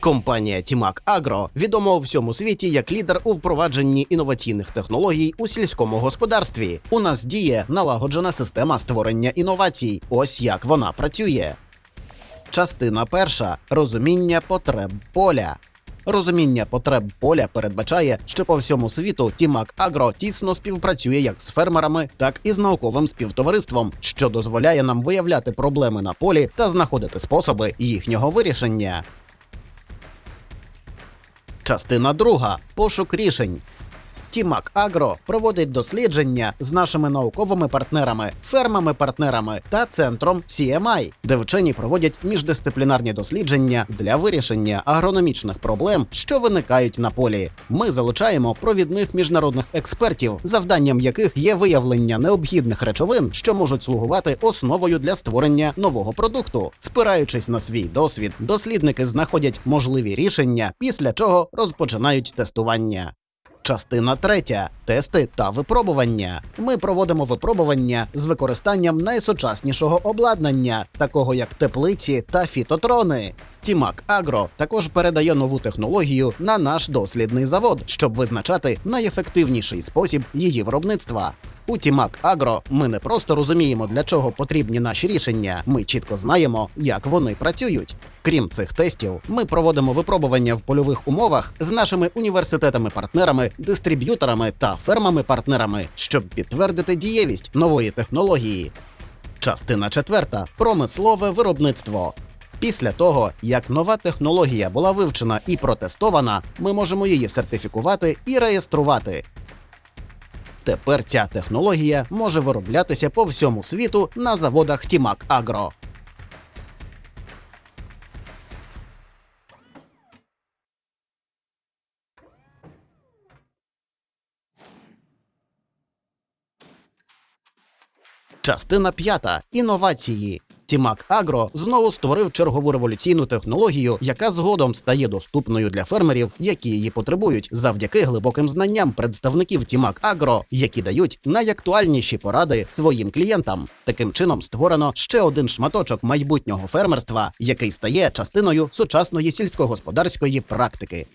Компанія Тімак Агро відома у всьому світі як лідер у впровадженні інноваційних технологій у сільському господарстві. У нас діє налагоджена система створення інновацій. Ось як вона працює. Частина перша розуміння потреб поля. Розуміння потреб поля передбачає, що по всьому світу Тімак Агро тісно співпрацює як з фермерами, так і з науковим співтовариством, що дозволяє нам виявляти проблеми на полі та знаходити способи їхнього вирішення. Частина друга пошук рішень. Тімак Агро проводить дослідження з нашими науковими партнерами, фермами-партнерами та центром CMI, де вчені проводять міждисциплінарні дослідження для вирішення агрономічних проблем, що виникають на полі. Ми залучаємо провідних міжнародних експертів, завданням яких є виявлення необхідних речовин, що можуть слугувати основою для створення нового продукту. Спираючись на свій досвід, дослідники знаходять можливі рішення, після чого розпочинають тестування. Частина третя тести та випробування. Ми проводимо випробування з використанням найсучаснішого обладнання, такого як теплиці та фітотрони. Тімак Агро також передає нову технологію на наш дослідний завод, щоб визначати найефективніший спосіб її виробництва. У Тімак Агро ми не просто розуміємо, для чого потрібні наші рішення. Ми чітко знаємо, як вони працюють. Крім цих тестів, ми проводимо випробування в польових умовах з нашими університетами-партнерами, дистриб'юторами та фермами-партнерами, щоб підтвердити дієвість нової технології. Частина четверта промислове виробництво. Після того, як нова технологія була вивчена і протестована, ми можемо її сертифікувати і реєструвати. Тепер ця технологія може вироблятися по всьому світу на заводах Тімак Агро. Частина п'ята інновації. Тімак Агро знову створив чергову революційну технологію, яка згодом стає доступною для фермерів, які її потребують, завдяки глибоким знанням представників Тімак Агро, які дають найактуальніші поради своїм клієнтам. Таким чином створено ще один шматочок майбутнього фермерства, який стає частиною сучасної сільськогосподарської практики.